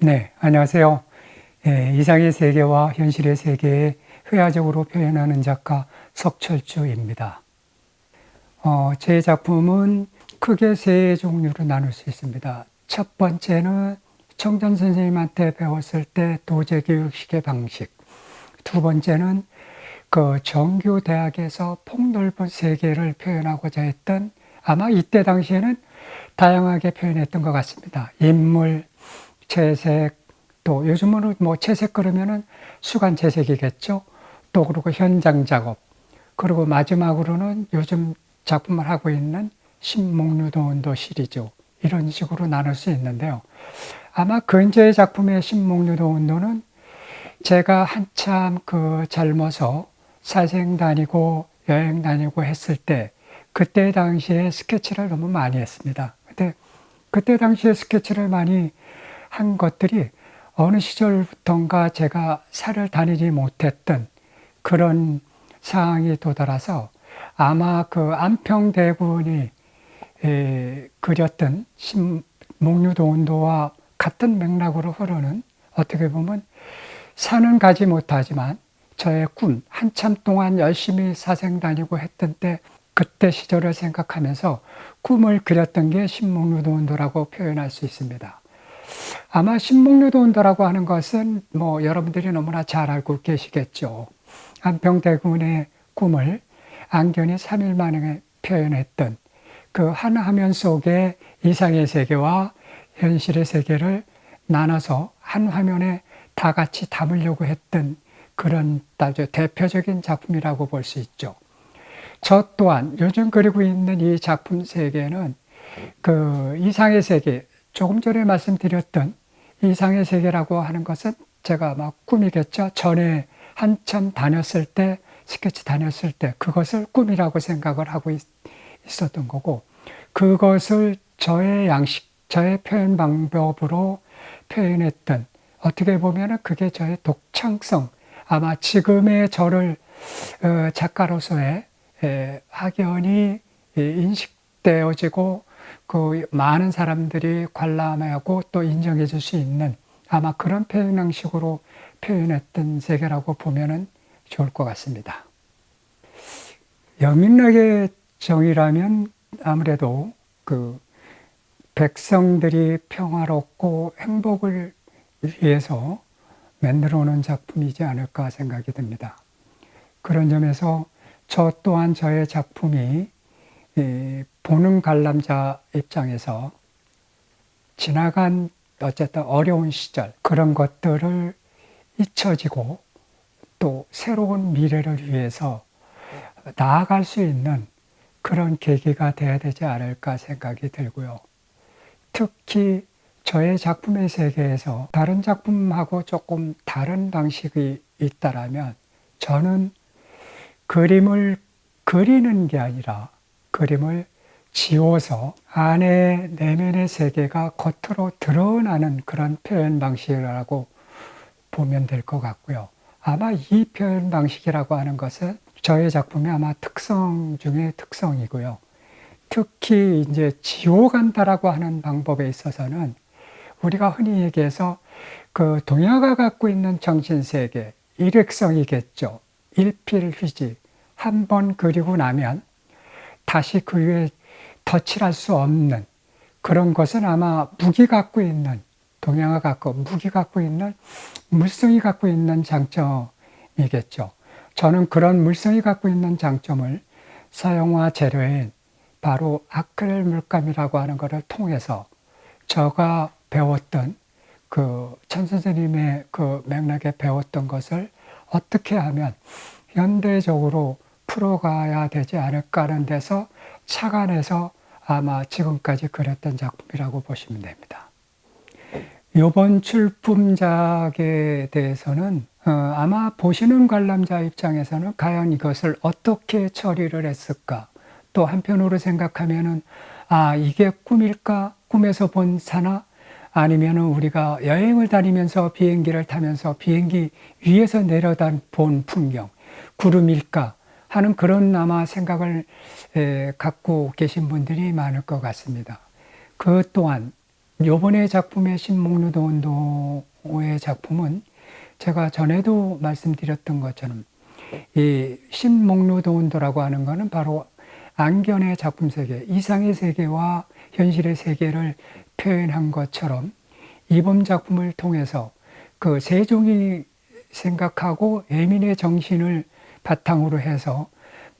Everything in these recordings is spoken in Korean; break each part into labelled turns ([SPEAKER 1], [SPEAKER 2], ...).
[SPEAKER 1] 네, 안녕하세요. 예, 이상의 세계와 현실의 세계에 회화적으로 표현하는 작가 석철주입니다. 어, 제 작품은 크게 세 종류로 나눌 수 있습니다. 첫 번째는 청전 선생님한테 배웠을 때 도제 교육식의 방식. 두 번째는 그 정규 대학에서 폭넓은 세계를 표현하고자 했던 아마 이때 당시에는 다양하게 표현했던 것 같습니다. 인물, 채색, 또 요즘은 뭐 채색 그러면은 수간 채색이겠죠. 또 그리고 현장 작업. 그리고 마지막으로는 요즘 작품을 하고 있는 신목류도원도 시리즈. 이런 식으로 나눌 수 있는데요. 아마 근저의 작품의 신목류도원도는 제가 한참 그 젊어서 사생 다니고 여행 다니고 했을 때 그때 당시에 스케치를 너무 많이 했습니다. 근데 그때 당시에 스케치를 많이 한 것들이 어느 시절부턴가 제가 살을 다니지 못했던 그런 상황이 도달해서 아마 그 안평대군이 에, 그렸던 목류도 운도와 같은 맥락으로 흐르는 어떻게 보면 산은 가지 못하지만 저의 꿈 한참 동안 열심히 사생 다니고 했던 때 그때 시절을 생각하면서 꿈을 그렸던 게 신목류도 운도라고 표현할 수 있습니다. 아마 신목류도운도라고 하는 것은 뭐 여러분들이 너무나 잘 알고 계시겠죠. 안평대군의 꿈을 안견이 3일 만에 표현했던 그 한 화면 속에 이상의 세계와 현실의 세계를 나눠서 한 화면에 다 같이 담으려고 했던 그런 아주 대표적인 작품이라고 볼 수 있죠. 저 또한 요즘 그리고 있는 이 작품 세계는 그 이상의 세계, 조금 전에 말씀드렸던 이상의 세계라고 하는 것은 제가 막 꿈이겠죠. 전에 한참 다녔을 때, 스케치 다녔을 때, 그것을 꿈이라고 생각을 하고 있, 었던 거고, 그것을 저의 양식, 저의 표현 방법으로 표현했던, 어떻게 보면 그게 저의 독창성, 아마 지금의 저를 어, 작가로서의 학연이 인식되어지고 그 많은 사람들이 관람하고 또 인정해 줄 수 있는 아마 그런 표현 방식으로 표현했던 세계라고 보면 좋을 것 같습니다. 영민락의 정의라면 아무래도 그 백성들이 평화롭고 행복을 위해서 만들어 놓은 작품이지 않을까 생각이 듭니다. 그런 점에서 저 또한 저의 작품이 보는 관람자 입장에서 지나간 어쨌든 어려운 시절 그런 것들을 잊혀지고 또 새로운 미래를 위해서 나아갈 수 있는 그런 계기가 되어야 되지 않을까 생각이 들고요. 특히 저의 작품의 세계에서 다른 작품하고 조금 다른 방식이 있다라면 저는 그림을 그리는 게 아니라 그림을 지워서 안에 내면의 세계가 겉으로 드러나는 그런 표현 방식이라고 보면 될 것 같고요. 아마 이 표현 방식이라고 하는 것은 저의 작품의 아마 특성 중의 특성이고요. 특히 이제 지워간다라고 하는 방법에 있어서는 우리가 흔히 얘기해서 그 동양가 갖고 있는 정신세계, 일획성이겠죠. 일필휘지. 한 번 그리고 나면 다시 그 위에 덧칠할 수 없는 그런 것은 아마 무기 갖고 있는 동양화 갖고 무기 갖고 있는 물성이 갖고 있는 장점이겠죠. 저는 그런 물성이 갖고 있는 장점을 사용화 재료인 바로 아크릴 물감이라고 하는 것을 통해서 저가 배웠던 그천 선생님의 그 맥락에 배웠던 것을 어떻게 하면 현대적으로 풀어가야 되지 않을까 하는 데서 착안해서 아마 지금까지 그렸던 작품이라고 보시면 됩니다. 이번 출품작에 대해서는 어, 아마 보시는 관람자 입장에서는 과연 이것을 어떻게 처리를 했을까? 또 한편으로 생각하면은 아 이게 꿈일까? 꿈에서 본 사나? 아니면은 우리가 여행을 다니면서 비행기를 타면서 비행기 위에서 내려다 본 풍경, 구름일까 하는 그런 아마 생각을 갖고 계신 분들이 많을 것 같습니다. 그 또한 요번에 작품의 신목루도 온도의 작품은 제가 전에도 말씀드렸던 것처럼 이 신목루도 온도라고 하는 것은 바로 안견의 작품 세계, 이상의 세계와 현실의 세계를 표현한 것처럼 이번 작품을 통해서 그 세종이 생각하고 애민의 정신을 바탕으로 해서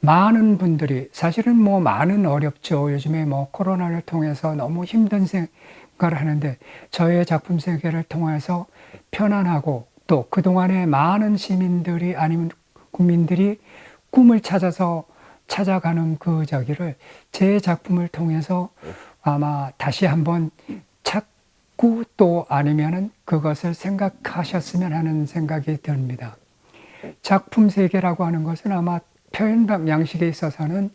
[SPEAKER 1] 많은 분들이 사실은 뭐 많은 어렵죠. 요즘에 뭐 코로나를 통해서 너무 힘든 생각을 하는데 저의 작품 세계를 통해서 편안하고 또 그동안에 많은 시민들이 아니면 국민들이 꿈을 찾아서 찾아가는 그 저기를 제 작품을 통해서 아마 다시 한번 찾고 또 아니면은 그것을 생각하셨으면 하는 생각이 듭니다. 작품 세계라고 하는 것은 아마 표현 양식에 있어서는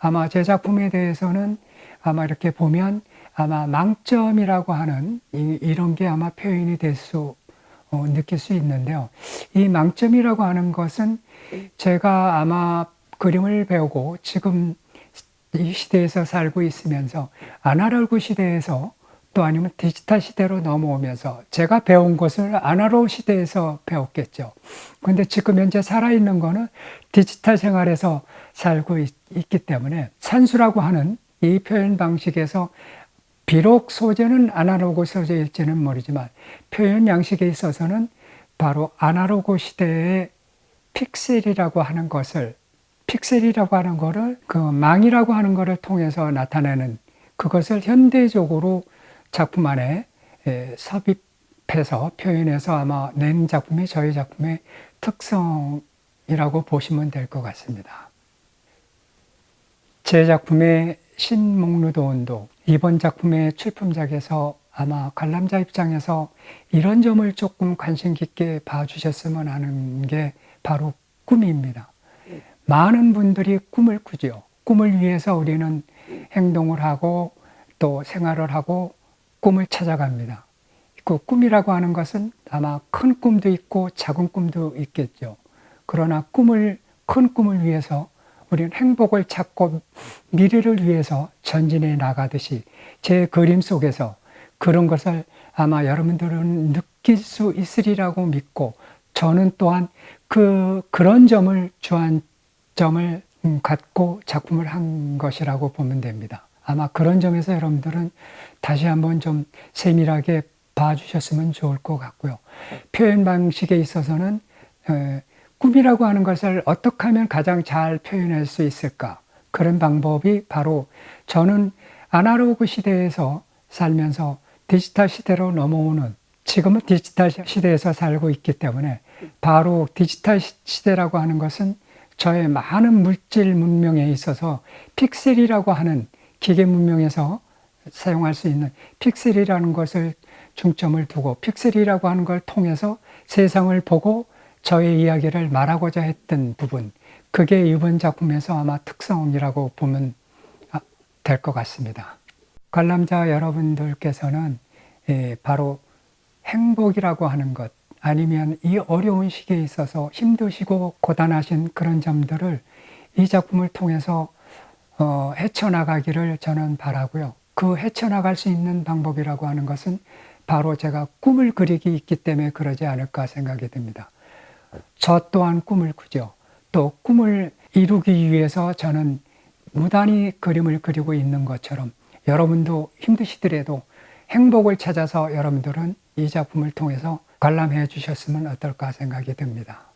[SPEAKER 1] 아마 제 작품에 대해서는 아마 이렇게 보면 아마 망점이라고 하는 이, 런게 아마 표현이 될수 어, 느낄 수 있는데요. 이 망점이라고 하는 것은 제가 아마 그림을 배우고 지금 이 시대에서 살고 있으면서 아날로그 시대에서 또 아니면 디지털 시대로 넘어오면서 제가 배운 것을 아날로그 시대에서 배웠겠죠. 근데 지금 현재 살아있는 거는 디지털 생활에서 살고 있, 기 때문에 산수라고 하는 이 표현 방식에서 비록 소재는 아날로그 소재일지는 모르지만 표현 양식에 있어서는 바로 아날로그 시대의 픽셀이라고 하는 것을 픽셀이라고 하는 거를 그 망이라고 하는 거를 통해서 나타내는 그것을 현대적으로 작품 안에 삽입해서 표현해서 아마 낸 작품이 저희 작품의 특성이라고 보시면 될 것 같습니다. 제 작품의 신목루도 온도 이번 작품의 출품작에서 아마 관람자 입장에서 이런 점을 조금 관심 깊게 봐주셨으면 하는 게 바로 꿈입니다. 많은 분들이 꿈을 꾸죠. 꿈을 위해서 우리는 행동을 하고 또 생활을 하고 꿈을 찾아갑니다. 그 꿈이라고 하는 것은 아마 큰 꿈도 있고 작은 꿈도 있겠죠. 그러나 꿈을, 큰 꿈을 위해서 우리는 행복을 찾고 미래를 위해서 전진해 나가듯이 제 그림 속에서 그런 것을 아마 여러분들은 느낄 수 있으리라고 믿고 저는 또한 그, 그런 점을 주한 점을 음, 갖고 작품을 한 것이라고 보면 됩니다. 아마 그런 점에서 여러분들은 다시 한번 좀 세밀하게 봐주셨으면 좋을 것 같고요. 표현 방식에 있어서는 꿈이라고 하는 것을 어떻게 하면 가장 잘 표현할 수 있을까? 그런 방법이 바로 저는 아날로그 시대에서 살면서 디지털 시대로 넘어오는 지금은 디지털 시대에서 살고 있기 때문에 바로 디지털 시대라고 하는 것은 저의 많은 물질 문명에 있어서 픽셀이라고 하는 기계 문명에서 사용할 수 있는 픽셀이라는 것을 중점을 두고 픽셀이라고 하는 걸 통해서 세상을 보고 저의 이야기를 말하고자 했던 부분 그게 이번 작품에서 아마 특성이라고 보면 아, 될것 같습니다. 관람자 여러분들께서는 예, 바로 행복이라고 하는 것 아니면 이 어려운 시기에 있어서 힘드시고 고단하신 그런 점들을 이 작품을 통해서 어, 헤쳐나가기를 저는 바라고요. 그 헤쳐나갈 수 있는 방법이라고 하는 것은 바로 제가 꿈을 그리기 있기 때문에 그러지 않을까 생각이 듭니다. 저 또한 꿈을 꾸죠. 또 꿈을 이루기 위해서 저는 무단히 그림을 그리고 있는 것처럼 여러분도 힘드시더라도 행복을 찾아서 여러분들은 이 작품을 통해서 관람해 주셨으면 어떨까 생각이 듭니다.